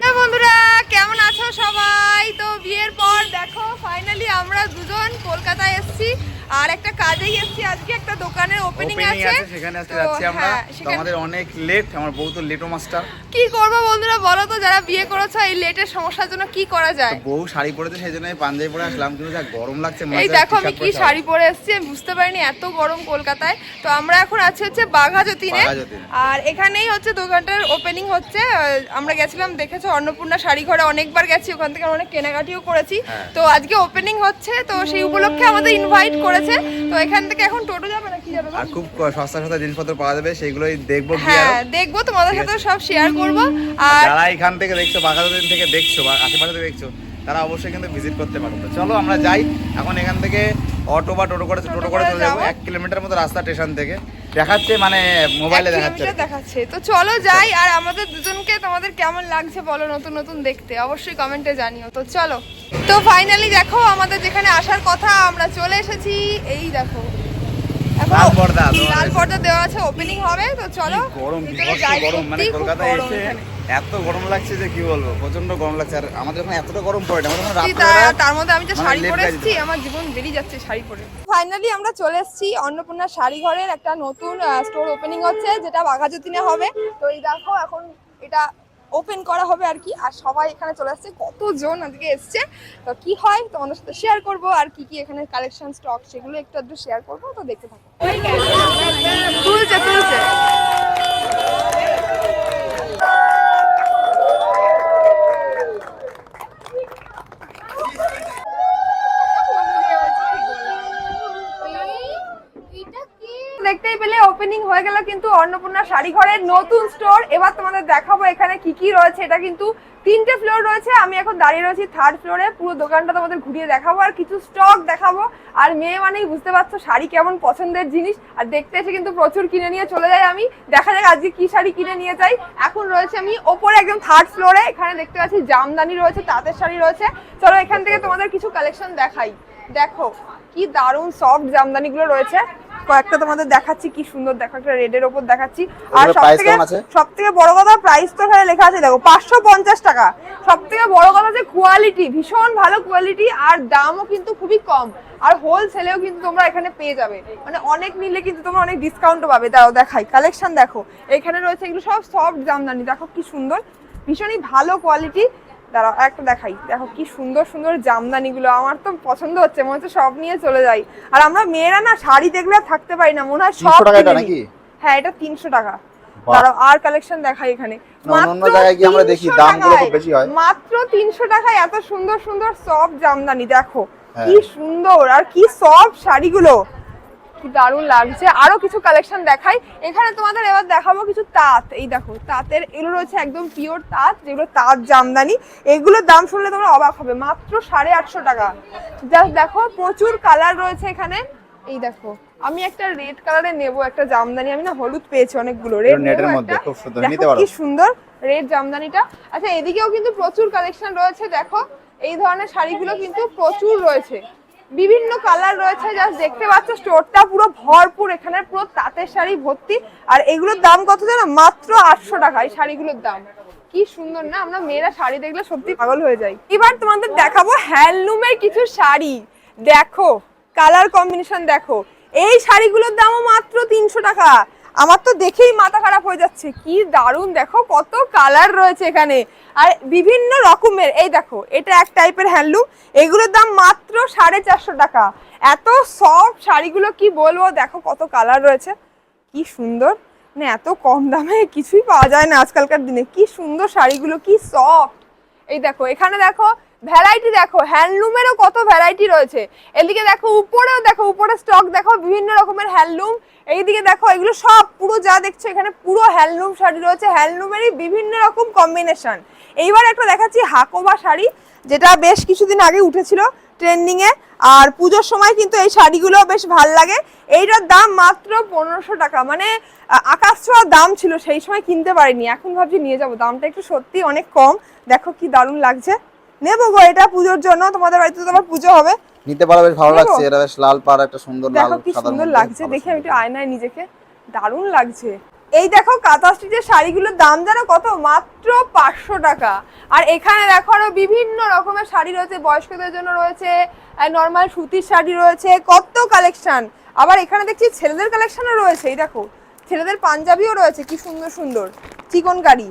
হ্যাঁ বন্ধুরা কেমন আছো সবাই? তো বিয়ের পর দেখো ফাইনালি আমরা দুজন কলকাতায় এসেছি। আর একটা কাজেই এসেছি আজকে একটা দোকানের ওপেনিং আছে। আছে সেখানে আজকে যাচ্ছি আমরা। হ্যাঁ, আমাদের অনেক লেট আমার বউ তো লেটো মাস্টার কি করব বন্ধুরা? বলো তো যারা বিয়ে করেছ এই লেটের সমস্যার জন্য কি করা যায়? বউ শাড়ি পরেছে সেই জন্য পাঞ্জাবি পরে আসলাম। কিন্তু যা গরম লাগছে এই দেখো আমি কি শাড়ি পরে এসেছি আমি বুঝতে পারিনি এত গরম কলকাতায়। তো আমরা এখন আছি হচ্ছে বাঘাযতীন। আর এখানেই হচ্ছে দোকানটার ওপেনিং হচ্ছে। আমরা গেছিলাম দেখেছ অন্নপূর্ণা শাড়ি ঘরে অনেকবার গেছি ওখান থেকে অনেক কেনাকাটিও করেছি। হ্যাঁ। তো আজকে ওপেনিং হচ্ছে তো সেই উপলক্ষে আমাদের ইনভাইট করেছে। তো এখান থেকে এখন টোটো যাবে না কি যাবে আর খুব সস্তা সস্তা জিনিসপত্র পাওয়া যাবে সেগুলোই দেখব হ্যাঁ দেখব তোমাদের সাথে সব শেয়ার করব। আর যারা এখান থেকে দেখছ বাঘাদিন থেকে দেখছ বা আশেপাশে থেকে দেখছ তারা অবশ্যই কিন্তু ভিজিট করতে পারো। তো চলো আমরা যাই। এখন এখান থেকে অটো বা টোটো করে টোটো করে চলে যাব। এক কিলোমিটার মতো রাস্তা স্টেশন থেকে। দেখাচ্ছে মানে মোবাইলে দেখাচ্ছে। দেখাচ্ছে। তো চলো যাই আর আমাদের দুজনকে তোমাদের কেমন লাগছে বলো নতুন নতুন দেখতে? অবশ্যই কমেন্টে জানিও। তো চলো। তো ফাইনালি দেখো আমাদের যেখানে আসার কথা আমরা চলে এসেছি। এই দেখো লাল পর্দা লাল পর্দা দেওয়া আছে ওপেনিং হবে তো চলো। গরম গরম মানে গরম এসে এত গরম লাগছে যে কি বলব প্রচণ্ড গরম লাগছে আর আমাদের এখন এতটা গরম পড়ে না আমাদের এখন সত্যি রাত্রেবেলা তা- তার মধ্যে আমি যে মানে শাড়ি পরে এসেছি আমার জীবন বেরিয়ে যাচ্ছে শাড়ি পরে। ফাইনালি আমরা চলে এসেছি অন্নপূর্ণা শাড়ি ঘরের একটা নতুন স্টোর ওপেনিং হচ্ছে যেটা বাঘাযতীনে হবে। তো এই দেখো এখন এটা ওপেন করা হবে আর কি। আর সবাই এখানে চলে আসছে। কতজন আজকে এসছে? তো কি হয় তোমাদের সাথে শেয়ার করব। আর কি কি এখানে কালেকশন স্টক সেগুলো একটু একটু শেয়ার করব। তো দেখতে থাকো। তুলছে তুলছে দেখতেই পেলে ওপেনিং হয়ে গেল কিন্তু অন্নপূর্ণা শাড়ি ঘরের নতুন স্টোর এবার তোমাদের দেখাবো এখানে কি কি রয়েছে। এটা কিন্তু তিনটে ফ্লোর রয়েছে। আমি এখন দাঁড়িয়ে রয়েছি থার্ড ফ্লোরে পুরো দোকানটা তোমাদের ঘুরিয়ে দেখাবো আর কিছু স্টক দেখাবো। আর মেয়ে মানেই বুঝতে পারছ শাড়ি কেমন পছন্দের জিনিস। আর দেখতে এসে কিন্তু প্রচুর কিনে নিয়ে চলে যাই আমি। দেখা যাক আজকে কি শাড়ি কিনে নিয়ে যাই। এখন রয়েছে আমি ওপরে একদম থার্ড ফ্লোরে এখানে দেখতে পাচ্ছি জামদানি রয়েছে, তাঁতের শাড়ি রয়েছে। চলো এখান থেকে তোমাদের কিছু কালেকশন দেখাই। দেখো, কি দারুণ সফট জামদানিগুলো রয়েছে। কয়েকটা তোমাদের দেখাচ্ছি কি সুন্দর দেখো একটা রেডের ওপর দেখাচ্ছি। আর এগুলোর সব price থেকে কেমন আছে? সব থেকে বড় কথা প্রাইস তো এখানে লেখা আছে দেখো পাঁচশো পঞ্চাশ টাকা। সব থেকে বড় কথা যে কোয়ালিটি ভীষণ ভালো কোয়ালিটি আর দামও কিন্তু খুবই কম। আর হোলসেলেও কিন্তু তোমরা এখানে পেয়ে যাবে। মানে অনেক নিলে কিন্তু তোমরা অনেক ডিসকাউন্টও পাবে দাও দেখাই। কালেকশন দেখো এখানে রয়েছে এগুলো সব সফট জামদানি দেখো কি সুন্দর। ভীষণই ভালো কোয়ালিটি দাঁড়াও একটা দেখাই দেখো কি সুন্দর সুন্দর জামদানিগুলো আমার তো পছন্দ হচ্ছে মনে হচ্ছে সব নিয়ে চলে যাই আর আমরা মেয়েরা না শাড়ি দেখলে থাকতে পারি না মনে হয় সব 300 টাকা এটা কিনে নিই। নাকি? হ্যাঁ এটা তিনশো টাকা দাঁড়াও আর কালেকশন দেখাই এখানে মাত্র জায়গায় গিয়ে আমরা দেখি 300 দামগুলো খুব টাকায়, বেশি। মাত্র তিনশো টাকায় এত সুন্দর সুন্দর সব জামদানি দেখো হ্যাঁ। কি সুন্দর আর কি সব শাড়িগুলো দারুণ লাগছে। আরও কিছু কালেকশন দেখাই। এখানে তোমাদের এবার দেখাবো কিছু তাঁত। এই দেখো তাঁতের এগুলো রয়েছে একদম পিওর তাঁত যেগুলো তাঁত জামদানি। এগুলোর দাম শুনলে তোমরা অবাক হবে। মাত্র সাড়ে আটশো টাকা। জাস্ট দেখো প্রচুর কালার রয়েছে এখানে। এই দেখো আমি একটা রেড কালারের নেব একটা জামদানি। আমি না হলুদ পেয়েছি অনেকগুলো। রেড নেটের মধ্যে, খুব সুন্দর, নিতে দেখো পারো। কি সুন্দর রেড জামদানিটা। আচ্ছা এদিকেও কিন্তু প্রচুর কালেকশন রয়েছে। দেখো এই ধরনের শাড়িগুলো কিন্তু প্রচুর রয়েছে। বিভিন্ন কালার রয়েছে জাস্ট দেখতে পাচ্ছ স্টোরটা পুরো ভরপুর এখানে পুরো তাঁতের শাড়ি ভর্তি। আর এগুলোর দাম কত জানো? মাত্র আটশো টাকা, এই শাড়িগুলোর দাম। কি সুন্দর না? আমরা মেয়েরা শাড়ি দেখলে সত্যি পাগল হয়ে যাই। এবার তোমাদের দেখাবো হ্যান্ডলুমের কিছু শাড়ি। দেখো কালার কম্বিনেশন দেখো। এই শাড়িগুলোর দামও মাত্র তিনশো টাকা। আমার তো দেখেই মাথা খারাপ হয়ে যাচ্ছে। কি দারুণ, দেখো কত কালার রয়েছে এখানে। আর বিভিন্ন রকমের, এই দেখো, এটা এক টাইপের হ্যান্ডলুম এগুলোর দাম মাত্র সাড়ে চারশো টাকা। এত সফট শাড়িগুলো কি বলব, দেখো কত কালার রয়েছে। কি সুন্দর মানে এত কম দামে কিছুই পাওয়া যায় না আজকালকার দিনে। কি সুন্দর শাড়িগুলো, কি সফট এই দেখো, এখানে দেখো ভ্যারাইটি দেখো হ্যান্ডলুমেরও কত ভ্যারাইটি রয়েছে। এদিকে দেখো, উপরেও দেখো, উপরে স্টক দেখো, বিভিন্ন রকমের হ্যান্ডলুম এইদিকে দেখো, এগুলো সব পুরো যা দেখছ এখানে পুরো হ্যান্ডলুম শাড়ি রয়েছে। হ্যান্ডলুমেরই বিভিন্ন রকম কম্বিনেশন এইবার একটা দেখাচ্ছি হাকোবা শাড়ি, যেটা বেশ কিছুদিন আগে উঠেছিল ট্রেন্ডিং এ। আর পুজোর সময় কিন্তু এই শাড়িগুলো বেশ ভালো লাগে। এইটার দাম মাত্র পনেরোশো টাকা। মানে আকাশ ছোঁয়া দাম ছিল, সেই সময় কিনতে পারিনি। এখন ভাবছি নিয়ে যাব। দামটা একটু সত্যি অনেক কম। দেখো কি দারুণ লাগছে। নেব গো এটা পুজোর জন্য তোমাদের বাড়িতে তো আবার পুজো হবে। নিতে পারো বেশ ভালো লাগছে এটা বেশ লাল পাড় একটা সুন্দর লাল দেখো কি সুন্দর লাগছে দেখে আমি একটু আয়নায় নিজেকে। দারুণ লাগছে। এই দেখো কাঁথা স্টিচের শাড়িগুলোর দাম জানো কত? মাত্র পাঁচশো টাকা। আর এখানে দেখো আরও বিভিন্ন রকমের শাড়ি রয়েছে বয়স্কদের জন্য রয়েছে নর্মাল সুতির শাড়ি রয়েছে কত কালেকশন আবার এখানে দেখছি ছেলেদের কালেকশনও রয়েছে এই দেখো। ছেলেদের পাঞ্জাবিও রয়েছে কি সুন্দর সুন্দর। চিকনকারি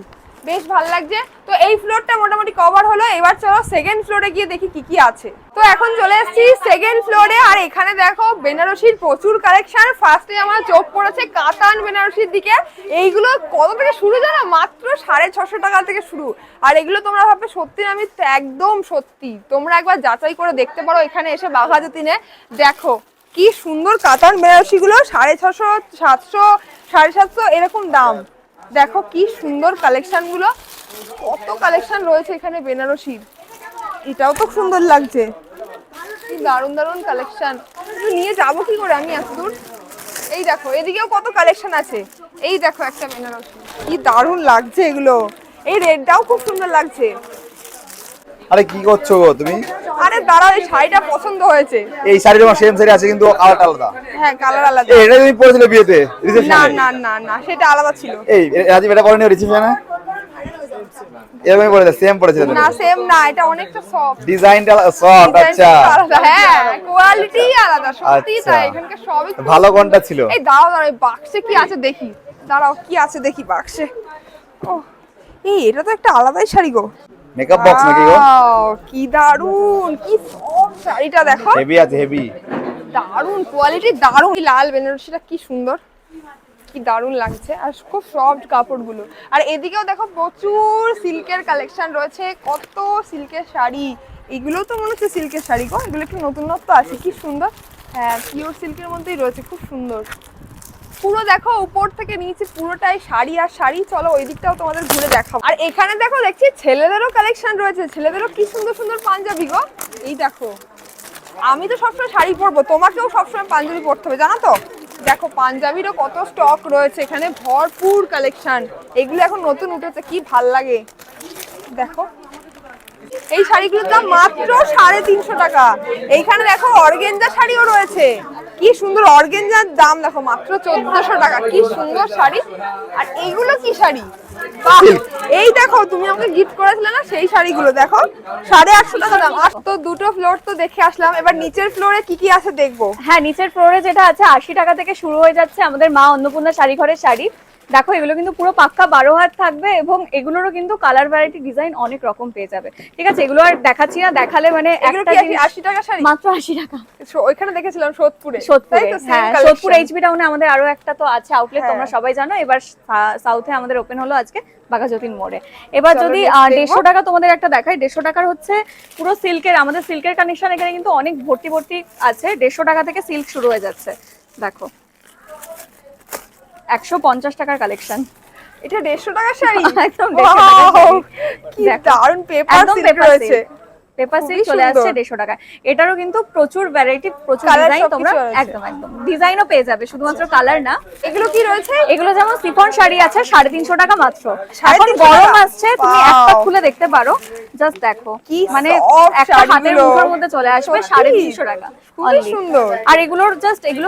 বেশ ভালো লাগছে। তো এই ফ্লোরটা মোটামুটি কভার হলো। এবার চলো সেকেন্ড ফ্লোরে গিয়ে দেখি কি কি আছে। তো এখন চলে এসেছি সেকেন্ড ফ্লোরে আর এখানে দেখো, বেনারসির প্রচুর কালেকশন ফার্স্টে আমার চোখ পড়েছে কাতান বেনারসির দিকে। এইগুলো কত থেকে শুরু জানো? মাত্র সাড়ে ছশো টাকা থেকে শুরু। আর এগুলো তোমরা ভাববে, সত্যি আমি একদম সত্যি। তোমরা একবার যাচাই করে দেখতে পারো এখানে এসে বাঘাযতীনে দেখো, কি সুন্দর কাতান বেনারসি গুলো সাড়ে ছশো, সাতশো, সাড়ে সাতশো, এরকম দাম। দেখো কি সুন্দর কালেকশনগুলো কত কালেকশন রয়েছে এখানে বেনারসির। এটাও তো সুন্দর লাগছে। কি দারুণ দারুণ কালেকশন। নিয়ে যাব কি করে আমি এত দূর এই দেখো, এদিকেও কত কালেকশন আছে। এই দেখো একটা বেনারসি। কি দারুণ লাগছে এগুলো। এই রেডটাও খুব সুন্দর লাগছে। আরে কি করছ তুমি? আরে দাঁড়াও এই শাড়িটা পছন্দ হয়েছে। এই শাড়ির আমার সেম শাড়ি আছে কিন্তু আলাদা আলাদা। হ্যাঁ কালার আলাদা। এটা তুমি পরেছিলে বিয়েতে না না না না সেটা আলাদা ছিল। এই রাজীব এটা পরেনি রিসেপশনে এরকমই পরেছে সেম পরেছিলে না সেম না এটা অনেকটা সফট ডিজাইনটা সফট আচ্ছা। হ্যাঁ কোয়ালিটি আলাদা সত্যি আচ্ছা। তাই এখানকার সবই ভালো কোনটা ছিল? এই এই বাক্সে কি আছে দেখি। দাঁড়াও কি আছে দেখি বাক্সে ও এই এটা তো একটা আলাদাই শাড়ি গো। মেকআপ বক্স নাকি গো? কি দারুণ কি সফট শাড়িটা দেখো। হেভি আছে হেভি দারুণ কোয়ালিটি দারুণ লাল বেনারসিটা কি সুন্দর কি দারুণ লাগছে। আর খুব সফট কাপড়গুলো। আর এদিকেও দেখো প্রচুর সিল্কের কালেকশন রয়েছে। কত সিল্কের শাড়ি। এগুলো তো মনে হচ্ছে সিল্কের শাড়ি গো। এগুলো একটু নতুনত্ব আছে? কি সুন্দর। হ্যাঁ পিওর সিল্কের মধ্যেই রয়েছে। খুব সুন্দর। পুরো দেখো, উপর থেকে নিচে পুরোটাই শাড়ি আর শাড়ি। চলো ওই দিকটাও তোমাদের ঘুরে দেখাবো। আর এখানে দেখো, দেখছি ছেলেদেরও কালেকশন রয়েছে। ছেলেদেরও কি সুন্দর সুন্দর পাঞ্জাবি গো। এই দেখো, আমি তো সবসময় শাড়ি পরবো, তোমাকেও সবসময় পাঞ্জাবি পরতে হবে, জানো তো? দেখো, পাঞ্জাবিরও কত স্টক রয়েছে, এখানে ভরপুর কালেকশন এগুলো এখন নতুন উঠেছে, কি ভালো লাগে। দেখো, এই শাড়িগুলোর দাম মাত্র সাড়ে তিনশো টাকা। এইখানে দেখো, অর্গেঞ্জা শাড়িও রয়েছে। কি সুন্দর অর্গেঞ্জার দাম দেখো মাত্র চোদ্দশো টাকা কি সুন্দর শাড়ি। আর এইগুলো কি শাড়ি? এই দেখো তুমি আমাকে গিফট করেছিলে না সেই শাড়িগুলো দেখো। সাড়ে আটশো টাকা দাম। আর তো দুটো ফ্লোর তো দেখে আসলাম। এবার নিচের ফ্লোরে কি কি আছে দেখব? হ্যাঁ নিচের ফ্লোরে যেটা আছে আশি টাকা থেকে শুরু হয়ে যাচ্ছে আমাদের মা অন্নপূর্ণা শাড়ি ঘরের শাড়ি। দেখো এগুলো কিন্তু পুরো পাক্কা বারো হাত থাকবে এবং এগুলোরও কিন্তু কালার ভ্যারাইটি ডিজাইন অনেক রকম পেয়ে যাবে। ঠিক আছে এগুলো আর দেখাচ্ছি না দেখালে মানে আশি টাকা শাড়ি? মাত্র আশি টাকা। ওইখানে দেখেছিলাম সোদপুরে। সোদপুরে হ্যাঁ সোদপুর এইচবি টাউনে আমাদের আরও একটা তো আছে আউটলেট হ্যাঁ। তোমরা সবাই জানো এবার সাউথে আমাদের ওপেন হলো আজকে বাঘাযতীন মোড়ে। এবার যদি। দেড়শো টাকা তোমাদের একটা দেখাই দেড়শো টাকার হচ্ছে পুরো সিল্কের আমাদের সিল্কের কানেকশন এখানে কিন্তু অনেক ভর্তি ভর্তি আছে দেড়শো টাকা থেকে সিল্ক শুরু হয়ে যাচ্ছে। দেখো। একশো পঞ্চাশ টাকার কালেকশন এটা দেড়শো টাকা শাড়ি একদম 150 টাকার শাড়ি। কি। দারুণ পেপার একদম সিল্ক পেপার রয়েছে পেপার সিল্ক চলে আসছে দেড়শো টাকা এটারও কিন্তু প্রচুর ভ্যারাইটি প্রচুর ডিজাইন তোমরা একদম একদম। ডিজাইনও পেয়ে যাবে শুধুমাত্র কালার না। এগুলো কি রয়েছে? এগুলো যেমন সিফন শাড়ি আছে সাড়ে তিনশো টাকা মাত্র। এখন গরম আসছে তুমি একটা খুলে দেখতে পারো। জাস্ট দেখো। কি মানে একটা হাতের। মুঠোর মধ্যে চলে আসবে সাড়ে তিনশো টাকা খুবই সুন্দর। আর এগুলোর জাস্ট এগুলো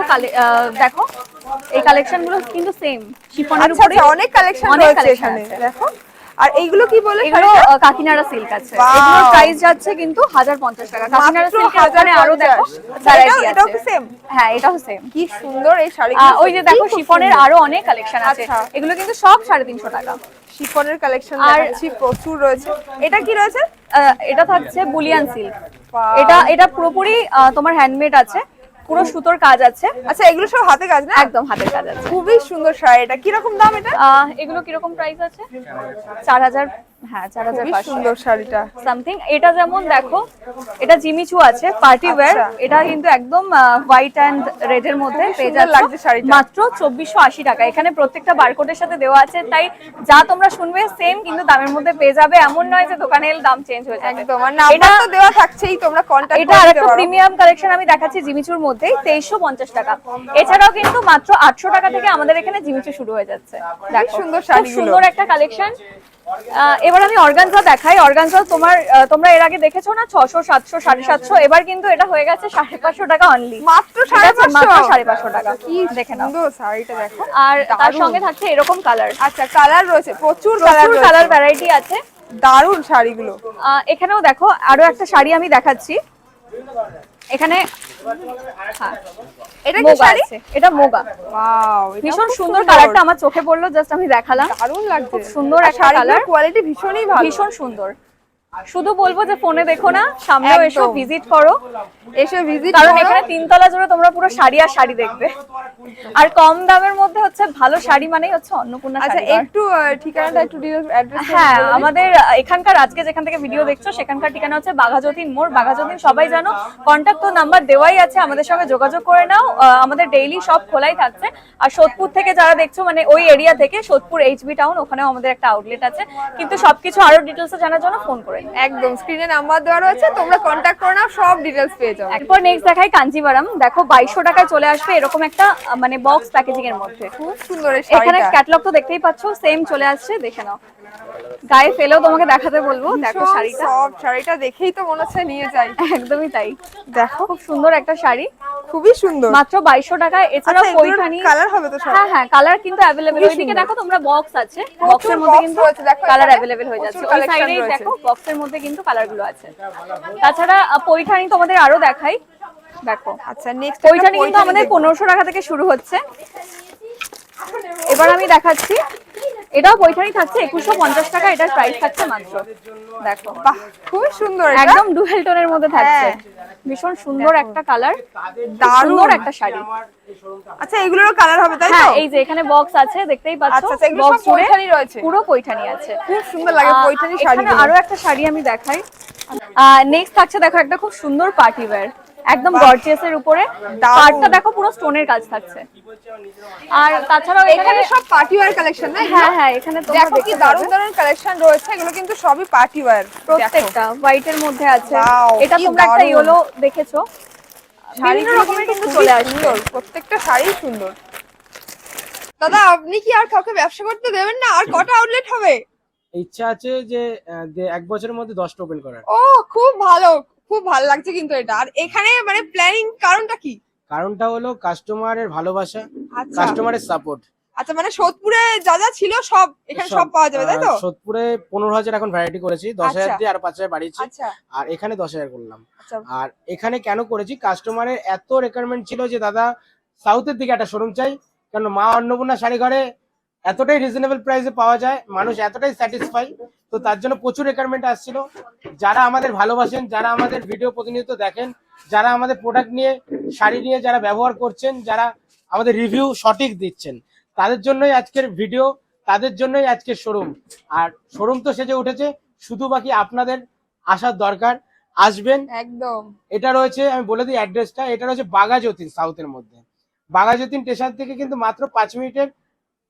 দেখো এই কালেকশনগুলো কিন্তু সেম শিফনের উপরে অনেক কালেকশন রয়েছে এখানে। দেখো। আর এইগুলো কি বলে এগুলো কাকিনাড়া সিল্ক আছে। এগুলোর প্রাইস যাচ্ছে কিন্তু হাজার পঞ্চাশ টাকা। কাকিনাড়া সিল্কের ওখানে আরও দেখো 1050 ভ্যারাইটি এটাও- এটাও আছে হ্যাঁ এটাও সেম কি সুন্দর এই শাড়ি ওই যে দেখো শিফনের আরও অনেক কালেকশন আছে। আচ্ছা। এগুলো কিন্তু সব সাড়ে তিনশো টাকা। শিফনের কালেকশন আর- দেখাচ্ছি প্রচুর রয়েছে। এটা কি রয়েছে? এটা থাকছে বুলিয়ান সিল্ক এটা এটা পুরোপুরি তোমার হ্যান্ডমেড আছে। পুরো সুতোর কাজ আছে। আচ্ছা এগুলো সব হাতে কাজ না? একদম হাতের কাজ আছে। খুবই সুন্দর শাড়ি এটা। কীরকম দাম এটা? এগুলো কীরকম প্রাইস আছে? চার হাজার হ্যাঁ চার হাজার সুন্দর শাড়িটা। সামথিং এটা যেমন দেখো এটা জিমিচু আছে পার্টি ওয়্যার আচ্ছা। এটা কিন্তু একদম হোয়াইট অ্যান্ড রেড এর মধ্যে পেয়ে যাচ্ছে। শাড়িটা। মাত্র চব্বিশশো আশি টাকা। এখানে প্রত্যেকটা বারকোডের সাথে দেওয়া আছে তাই যা তোমরা শুনবে সেম কিন্তু দামের মধ্যে পেয়ে যাবে। এমন নয় যে দোকানে এলে দাম চেঞ্জ হয়ে যাবে। একদম নাম্বার তো দেওয়া থাকছেই তোমরা কন্টাক্ট এটা করে আর নিতে একটা পারো। প্রিমিয়াম কালেকশন আমি দেখাচ্ছি জিমিচুর মধ্যেই তেইশশো পঞ্চাশ টাকা। এছাড়াও কিন্তু মাত্র আটশো টাকা থেকে আমাদের এখানে জিমিচু শুরু হয়ে যাচ্ছে। দেখো সুন্দর শাড়িগুলো। সুন্দর একটা কালেকশন এবার আমি অর্গানজা দেখাই। অর্গানজা তোমার তোমরা এর আগে দেখেছ না? ছশো সাতশো সাড়ে সাতশো? এবার কিন্তু এটা হয়ে গেছে সাড়ে পাঁচশো টাকা অনলি মাত্র সাড়ে পাঁচশো? সাড়ে পাঁচশো টাকা। কি দেখে নাও। শাড়িটা দেখো। আর তার সঙ্গে থাকছে এরকম কালার আচ্ছা কালার রয়েছে। প্রচুর কালার প্রচুর কালার ভ্যারাইটি আছে। দারুণ শাড়িগুলো। আহ, এখানেও দেখো আরও একটা শাড়ি আমি দেখাচ্ছি। এখানে হ্যাঁ, এটা কি শাড়ি? এটা মোগা। ওয়াও ভীষণ সুন্দর কালারটা আমার চোখে পড়ল জাস্ট আমি দেখালাম। দারুণ লাগছে। খুব সুন্দর একটা কালার। কোয়ালিটি ভীষণই ভালো। ভীষণ সুন্দর। শুধু বলব যে ফোনে দেখো না সামনেও এসো ভিজিট করো। এসে ভিজিট কারণ এখানে তিনতলা জুড়ে তোমরা পুরো শাড়ি আর শাড়ি দেখবে। আর কম দামের মধ্যে হচ্ছে ভালো শাড়ি মানেই হচ্ছে অন্নপূর্ণা আচ্ছা একটু ঠিকানাটা একটু হ্যাঁ আমাদের এখানকার আজকে যেখান থেকে ভিডিও দেখছ সেখানকার ঠিকানা হচ্ছে বাঘাযতীন মোড়। বাঘাযতীন সবাই জানো কন্ট্যাক্ট তো নাম্বার দেওয়াই আছে আমাদের সঙ্গে যোগাযোগ করে নাও। আমাদের ডেইলি সব খোলাই থাকছে। আর সোদপুর থেকে যারা দেখছ মানে ওই এরিয়া থেকে সোদপুর এইচবি টাউন ওখানেও আমাদের একটা আউটলেট আছে। কিন্তু সবকিছু আরও ডিটেলস জানার জন্য ফোন করে। একদম স্ক্রিনে নাম্বার দেওয়া রয়েছে তোমরা কন্ট্যাক্ট করে নাও সব ডিটেলস পেয়ে যাও। এরপর নেক্সট দেখাই কাঞ্জিভারাম দেখো বাইশশো টাকায় চলে আসবে এরকম একটা মানে বক্স প্যাকেজিং এর মধ্যে। খুব সুন্দর এখানে ক্যাটলগ তো দেখতেই পাচ্ছো সেম চলে আসছে দেখে নাও। গায়ে ফেলেও তোমাকে দেখাতে বলব দেখো শাড়িটা। সব শাড়িটা দেখেই তো মনে হচ্ছে নিয়ে যাই। একদমই তাই। দেখো। খুব সুন্দর একটা শাড়ি। খুবই সুন্দর। মাত্র বাইশশো টাকায় এছাড়াও পৈঠানি কালার হবে তো সব? হ্যাঁ হ্যাঁ কালার কিন্তু অ্যাভেলেবেল ওইদিকে দেখো তোমরা বক্স আছে। বক্সের মধ্যে কিন্তু কালার অ্যাভেলেবেল হয়ে যাচ্ছে। ওই রয়েছে। দেখো বক্সের মধ্যে কিন্তু কালারগুলো আছে। তাছাড়া পৈঠানি তোমাদের আরও দেখাই। দেখো। আচ্ছা নেক্সট পৈঠানি কিন্তু আমাদের পনেরোশো টাকা থেকে শুরু হচ্ছে। এবার আমি দেখাচ্ছি। এটাও পৈঠানি থাকছে একুশশো পঞ্চাশ টাকা এটার প্রাইস থাকছে মাত্র। দেখো বাহ খুবই সুন্দর একদম ডুয়েল টোনের মধ্যে থাকছে। হ্যাঁ। ভীষণ সুন্দর একটা কালার দারুণ। একটা শাড়ি। আচ্ছা এগুলোরও কালার হবে তাই হ্যাঁ এই যে এখানে বক্স আছে দেখতেই পাচ্ছ? আচ্ছা, আচ্ছা, বক্স পৈঠানি রয়েছে। পুরো পৈঠানি আছে। খুব সুন্দর লাগে পৈঠানি এখানে আরও একটা শাড়ি আমি দেখাই। নেক্সট থাকছে দেখো একটা খুব সুন্দর পার্টি ওয়্যার একদম। গর্জিয়াস এর উপরে। পার্টটা দেখো পুরো স্টোনের কাজ থাকছে। আর তাছাড়াও এখানে সব পার্টি ওয়্যার কালেকশন না? হ্যাঁ হ্যাঁ এখানে তোমরা দেখো কি দারুণ দারুণ কালেকশন রয়েছে এগুলো কিন্তু সবই পার্টি ওয়্যার প্রত্যেকটা হোয়াইটের মধ্যে আছে। এটা তোমরা একটা। ইয়েলো দেখেছ। শাড়িগুলো রকমের কিন্তু চলে আসছে। প্রত্যেকটা শাড়ি সুন্দর। দাদা আপনি কি আর কাউকে ব্যবসা করতে দেবেন না? আর কটা আউটলেট হবে? ইচ্ছা আছে যে আহ, যে এক বছরের মধ্যে দশটা ওপেন করার। ও খুব ভালো। খুব ভালো লাগছে কিন্তু এটা। আর এখানে মানে প্ল্যানিং কারণটা কি? কারণটা হলো কাস্টমারের ভালোবাসা আচ্ছা। কাস্টমারের সাপোর্ট আচ্ছা মানে সোদপুরে যা যা ছিল সব এখানে সব পাওয়া যাবে তাই তো? সোদপুরে পনেরো হাজার এখন ভ্যারাইটি করেছি দশ হাজার আচ্ছা। দিয়ে আর পাঁচ হাজার বাড়িয়েছি। আচ্ছা। আর এখানে দশ হাজার করলাম। আচ্ছা। আর এখানে কেন করেছি? কাস্টমারের এত রেকোয়ারমেন্ট ছিল যে দাদা সাউথের দিকে একটা শোরুম চাই। কারণ মা অন্নপূর্ণা শাড়ি ঘরে এতটাই রিজনেবল প্রাইসে পাওয়া যায় মানুষ এতটাই স্যাটিসফাই তো তার জন্য প্রচুর রিকোয়ারমেন্ট আসছিল। যারা আমাদের ভালোবাসেন যারা আমাদের ভিডিও প্রতিনিয়ত দেখেন যারা আমাদের প্রোডাক্ট নিয়ে শাড়ি নিয়ে যারা ব্যবহার করছেন যারা আমাদের রিভিউ সঠিক দিচ্ছেন তাদের জন্যই আজকের ভিডিও তাদের জন্যই আজকের শোরুম আর শোরুম তো সেজে উঠেছে শুধু বাকি আপনাদের আসার দরকার। আসবেন। একদম। এটা রয়েছে আমি বলে দিই অ্যাড্রেসটা এটা রয়েছে বাগাযতীন সাউথের মধ্যে। বাগাযতীন স্টেশন থেকে কিন্তু মাত্র পাঁচ মিনিটের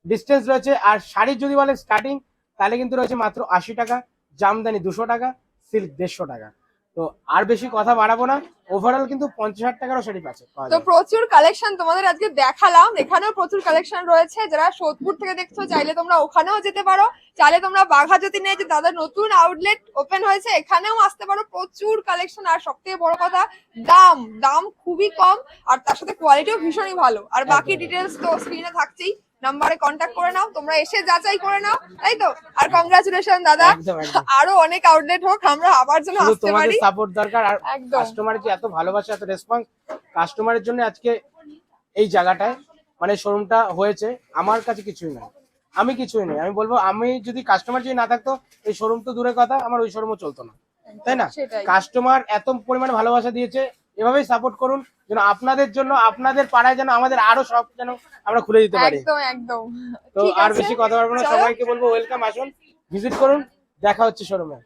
ডিস্টেন্স রয়েছে আর শাড়ির যদি বলেন স্টার্টিং তাহলে কিন্তু রয়েছে মাত্র আশি টাকা জামদানি দুশো টাকা সিল্ক দেড়শো টাকা। তো আর বেশি কথা বাড়াবো না ওভারঅল কিন্তু পঞ্চাশ হাজার টাকারও শাড়ি পাচ্ছে তো প্রচুর কালেকশন তোমাদের আজকে দেখালাম এখানেও প্রচুর কালেকশন রয়েছে যারা সোদপুর থেকে দেখছ চাইলে তোমরা ওখানেও যেতে পারো চাইলে তোমরা বাঘাযতীন যে দাদার নতুন আউটলেট ওপেন হয়েছে এখানেও আসতে পারো প্রচুর কালেকশন আর সব থেকে বড় কথা দাম দাম খুবই কম আর তার সাথে কোয়ালিটিও ভীষণই ভালো আর বাকি ডিটেলস তো স্ক্রিনে থাকছেই। নাম্বারে কন্ট্যাক্ট করে নাও তোমরা এসে যাচাই করে নাও তাই তো? আর কংগ্রাচুলেশন দাদা। আরও অনেক আউটলেট হোক আমরা আবার শুধু আসতে পারি। সাপোর্ট দরকার আর কাস্টমারের যে এত ভালোবাসা এত রেসপন্স কাস্টমারের জন্য আজকে এই জায়গাটায় মানে শোরুমটা হয়েছে আমার কাছে কিছুই নয় আমি কিছুই নেই। আমি বলব আমি যদি কাস্টমার যদি না থাকতো এই শোরুম তো দূরের কথা আমার ওই শোরুমও চলতো না। তাই না? কাস্টমার এত পরিমাণে ভালোবাসা দিয়েছে এভাবেই সাপোর্ট করুন যেন আপনাদের জন্য আপনাদের পাড়ায় যেন আমাদের আরও সব যেন আমরা খুলে দিতে পারি। একদম একদম। তো আর বেশি কথা বলব না। সবাইকে বলব ওয়েলকাম আসুন ভিজিট করুন দেখা হচ্ছে শোরুমে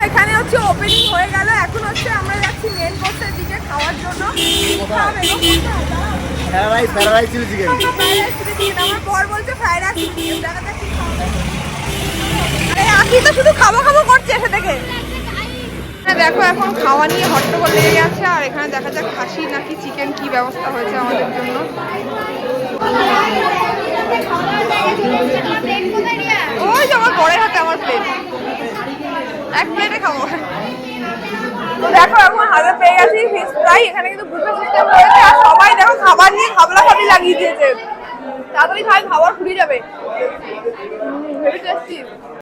এখানে হচ্ছে ওপেনিং হয়ে গেল এখন হচ্ছে আমরা যাচ্ছি মেন কোর্সের দিকে খাওয়ার জন্য। কি খাবে গো? Fried rice fried rice chilli chicken আমরা fried rice চিলি chicken, আমার বর বলছে ফ্রাইড রাইস চিলি চিকেন দেখা যাক কি খাওয়াবে। আরে আকি তো শুধু খাব খাব করছে এসে থেকে দেখো, এখন খাওয়া নিয়ে হট্টগোল লেগে গেছে, আর এখানে দেখা যাক খাসি নাকি চিকেন কি ব্যবস্থা হয়েছে আমাদের জন্য। ওই যে আমার পরে হাতে আমার প্লেট এক প্লেটে খাব। দেখো, এখন হাতে পেয়ে গেছি ফিস ফ্রাই এখানে কিন্তু বুফে সিস্টেম রয়েছে, আর সবাই দেখো খাবার নিয়ে খাবলা খাবলি লাগিয়ে দিয়েছে। তাড়াতাড়ি খাই, খাবার ফুরিয়ে যাবে। Very tasty